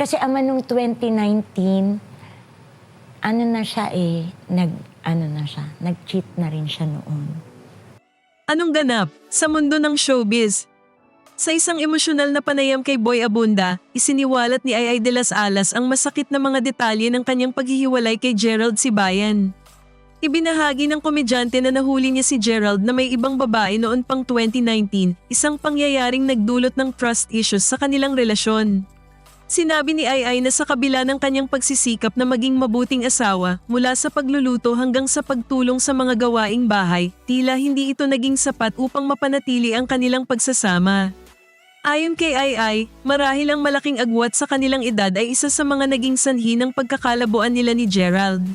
Kasi ama nung 2019, ano na siya eh, nag, ano na siya, nag-cheat na rin siya noon. Anong ganap sa mundo ng showbiz? Sa isang emosyonal na panayam kay Boy Abunda, isiniwalat ni Ay de las Alas ang masakit na mga detalye ng kanyang paghihiwalay kay Gerald Sibayan. Ibinahagi ng komedyante na nahuli niya si Gerald na may ibang babae noon pang 2019, isang pangyayaring nagdulot ng trust issues sa kanilang relasyon. Sinabi ni Ay Ay na sa kabila ng kanyang pagsisikap na maging mabuting asawa mula sa pagluluto hanggang sa pagtulong sa mga gawaing bahay, tila hindi ito naging sapat upang mapanatili ang kanilang pagsasama. Ayon kay Ay Ay, marahil ang malaking agwat sa kanilang edad ay isa sa mga naging sanhi ng pagkakalabuan nila ni Gerald.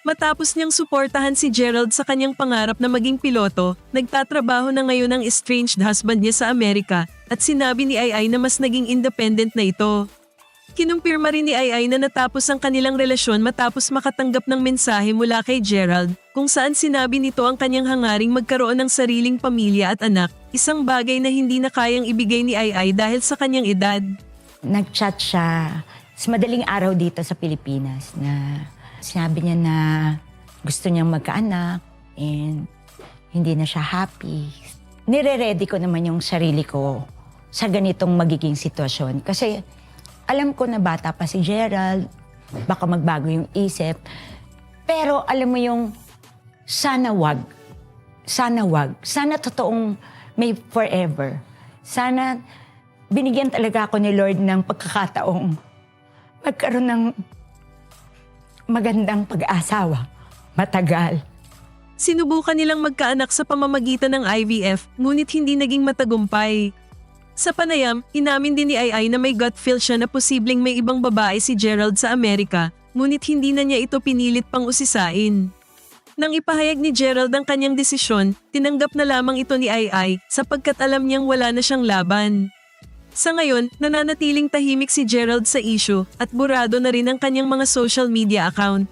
Matapos niyang suportahan si Gerald sa kanyang pangarap na maging piloto, nagtatrabaho na ngayon ang estranged husband niya sa Amerika at sinabi ni Ay Ay na mas naging independent na ito. Kinumpirma rin ni Ay na natapos ang kanilang relasyon matapos makatanggap ng mensahe mula kay Gerald kung saan sinabi nito ang kanyang hangaring magkaroon ng sariling pamilya at anak, isang bagay na hindi na kayang ibigay ni Ay dahil sa kanyang edad. Nag-chat siya sa madaling araw dito sa Pilipinas na sinabi niya na gusto niyang magkaanak and hindi na siya happy. Nire-ready ko naman yung sarili ko sa ganitong magiging sitwasyon. Kasi alam ko na bata pa si Gerald, baka magbago yung isip. Pero alam mo yung sana wag. Sana wag. Sana totoong may forever. Sana binigyan talaga ako ni Lord ng pagkakataong magkaroon ng magandang pag-asawa. Matagal. Sinubukan nilang magkaanak sa pamamagitan ng IVF, ngunit hindi naging matagumpay. Sa panayam, inamin din ni Ay na may gut feel siya na posibleng may ibang babae si Gerald sa Amerika, ngunit hindi na niya ito pinilit pang usisain. Nang ipahayag ni Gerald ang kanyang desisyon, tinanggap na lamang ito ni Ay sapagkat alam niyang wala na siyang laban. Sa ngayon, nananatiling tahimik si Gerald sa issue at burado na rin ang kanyang mga social media account.